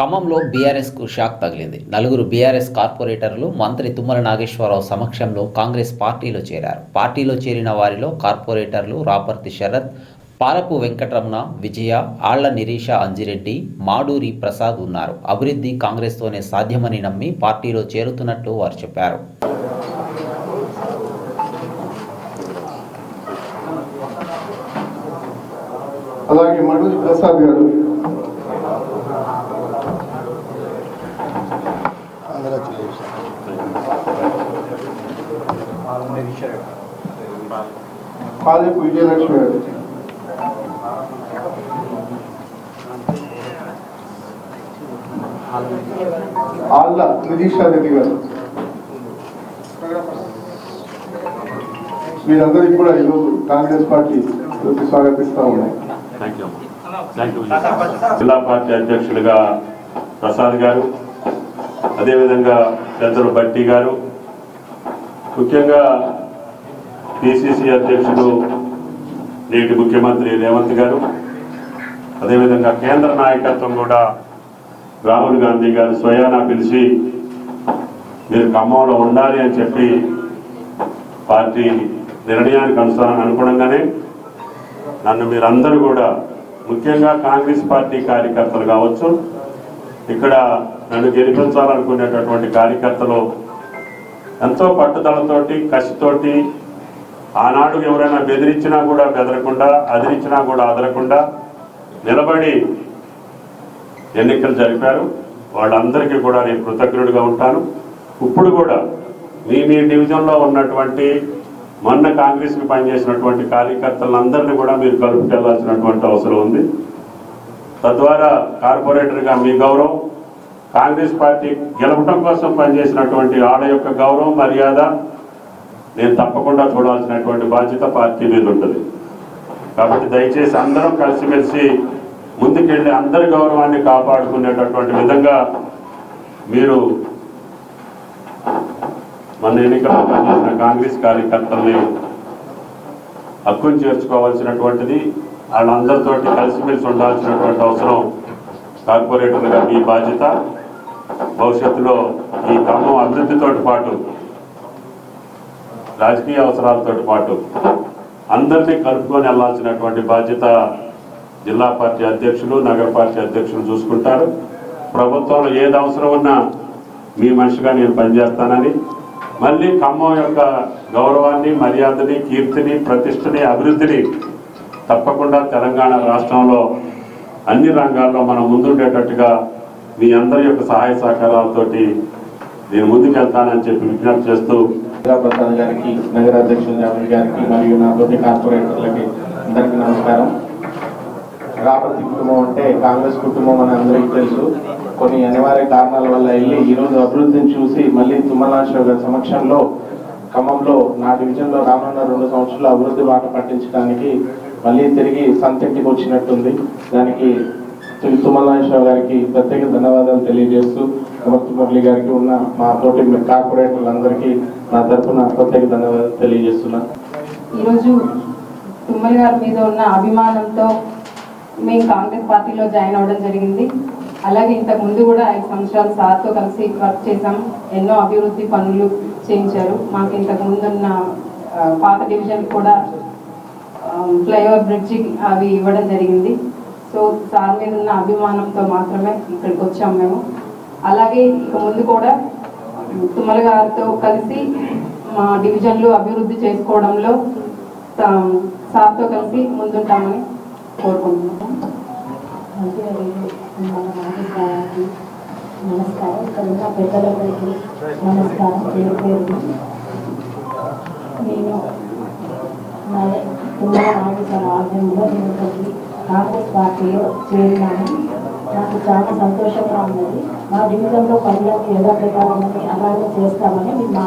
ఖమ్మంలో బీఆర్ఎస్కు షాక్ తగిలింది. నలుగురు బీఆర్ఎస్ కార్పొరేటర్లు మంత్రి తుమ్మల నాగేశ్వరరావు సమక్షంలో కాంగ్రెస్ పార్టీలో చేరారు. పార్టీలో చేరిన వారిలో కార్పొరేటర్లు రాపర్తి శరత్ పాలపు వెంకటరమణ విజయ ఆళ్ళ నిరీష అంజిరెడ్డి మాడూరి ప్రసాద్ ఉన్నారు. అభివృద్ధి కాంగ్రెస్తోనే సాధ్యమని నమ్మి పార్టీలో చేరుతున్నట్టు వారు చెప్పారు. అలాగే మడూరి ప్రసాద్ గారు పాలేపు విజయలక్ష్మి గారు. ఆళ్ళ నిరీషా రెడ్డి గారు. వీరందరికీ కూడా ఈరోజు కాంగ్రెస్ పార్టీ స్వాగతిస్తా ఉన్నాయి జిల్లా పార్టీ అధ్యక్షులుగా ప్రసాద్ గారు అదేవిధంగా పెద్దలు బట్టి గారు ముఖ్యంగా పిసిసి అధ్యక్షుడు నేటి ముఖ్యమంత్రి రేవంత్ గారు అదేవిధంగా కేంద్ర నాయకత్వం కూడా రాహుల్ గాంధీ గారు స్వయానా పిలిచి మీరు ఖమ్మంలో ఉండాలి అని చెప్పి పార్టీ నిర్ణయానికి అనుసారం అనుగుణంగానే నన్ను మీరందరూ కూడా ముఖ్యంగా కాంగ్రెస్ పార్టీ కార్యకర్తలు కావచ్చు ఇక్కడ నన్ను గెలిపించాలనుకునేటటువంటి కార్యకర్తలు ఎంతో పట్టుదలతోటి కసితోటి ఆనాడు ఎవరైనా బెదిరించినా కూడా బెదరకుండా అదిరించినా కూడా అదరకుండా నిలబడి ఎన్నికలు జరిపారు. వాళ్ళందరికీ కూడా నేను కృతజ్ఞుడిగా ఉంటాను. ఇప్పుడు కూడా మీ మీ డివిజన్లో ఉన్నటువంటి మొన్న కాంగ్రెస్కి పనిచేసినటువంటి కార్యకర్తలందరినీ కూడా మీరు కలుపుకెళ్ళాల్సినటువంటి అవసరం ఉంది. తద్వారా కార్పొరేటర్గా మీ గౌరవం కాంగ్రెస్ పార్టీ గెలవటం కోసం పనిచేసినటువంటి ఆడ యొక్క గౌరవం మర్యాద నేను తప్పకుండా చూడాల్సినటువంటి బాధ్యత పార్టీ మీద ఉంటుంది. కాబట్టి దయచేసి అందరం కలిసిమెలిసి ముందుకెళ్ళి అందరి గౌరవాన్ని కాపాడుకునేటటువంటి విధంగా మీరు మన ఎన్నికల్లో పనిచేసిన కాంగ్రెస్ కార్యకర్తల్ని హక్కును చేర్చుకోవాల్సినటువంటిది వాళ్ళందరితోటి కలిసిమెలిసి ఉండాల్సినటువంటి అవసరం కార్పొరేటర్గా మీ బాధ్యత. భవిష్యత్తులో ఈ ఖమ్మం అభివృద్ధితోటి పాటు రాజకీయ అవసరాలతో పాటు అందరినీ కలుపుకొని వెళ్ళాల్సినటువంటి బాధ్యత జిల్లా పార్టీ అధ్యక్షులు నగర పార్టీ అధ్యక్షులు చూసుకుంటారు. ప్రభుత్వంలో ఏది అవసరం ఉన్నా మీ మనిషిగా నేను పనిచేస్తానని మళ్ళీ ఖమ్మం యొక్క గౌరవాన్ని మర్యాదని కీర్తిని ప్రతిష్టని అభివృద్ధిని తప్పకుండా తెలంగాణ రాష్ట్రంలో అన్ని రంగాల్లో మనం ముందుండేటట్టుగా మీ అందరి యొక్క సహాయ సహకారాలతోటి నేను ముందుకెళ్తానని చెప్పి విజ్ఞప్తి చేస్తూ ప్రసాద్ గారికి నగర అధ్యక్షులు గారికి మరియు నా తోటి కార్పొరేటర్లకి అందరికీ నమస్కారం. రాపతి కుటుంబం అంటే కాంగ్రెస్ కుటుంబం అని అందరికీ తెలుసు. కొన్ని అనివార్య కారణాల వల్ల వెళ్ళి ఈరోజు అభివృద్ధిని చూసి మళ్ళీ తుమ్మలాశ్వర గారి సమక్షంలో ఖమ్మంలో నా డివిజన్లో రానున్న రెండు సంవత్సరాలు అభివృద్ధి బాట పట్టించడానికి మళ్ళీ తిరిగి సంతెట్టికి వచ్చినట్టుంది. దానికి శ్రీ తుమ్మలాశ్వర గారికి ప్రత్యేక ధన్యవాదాలు తెలియజేస్తూ అమర్తి మురళి గారికి ఉన్న మా తోటి కార్పొరేటర్లందరికీ నా తరఫున ప్రత్యేక ధన్యవాదాలు తెలియజేస్తున్నా. ఈరోజు తుమ్మల గారి మీద ఉన్న అభిమానంతో మేము కాంగ్రెస్ పార్టీలో జాయిన్ అవ్వడం జరిగింది. అలాగే ఇంతకు ముందు కూడా ఐదు సంవత్సరాలు సార్తో కలిసి వర్క్ చేసాం ఎన్నో అభివృద్ధి పనులు చేయించారు. మాకు ఇంతకు ముందున్న పాత డివిజన్ కూడా ఫ్లైఓవర్ బ్రిడ్జి అవి ఇవ్వడం జరిగింది. సో సార్ మీద ఉన్న అభిమానంతో మాత్రమే ఇక్కడికి వచ్చాం మేము. అలాగే ఇక ముందు కూడా తుమ్మల గారితో కలిసి మా డివిజన్లు అభివృద్ధి చేసుకోవడంలో సా- సార్తో కలిసి ముందుంటామని కోరుకుంటున్నాము. నమస్కారం. నమస్కారం ఇక్కడ ఉన్న పెద్దలందరికీ నమస్కారం పేరు పేరు నేను తుమ్మల నాగేశ్వర ఆలయంలో నేను కాంగ్రెస్ పార్టీలో చేరినాను. నాకు చాలా సంతోషంగా ఉన్నది. మా జీవితంలో పనులకు ఎలా ప్రకారం అలాగే చేస్తామని మేము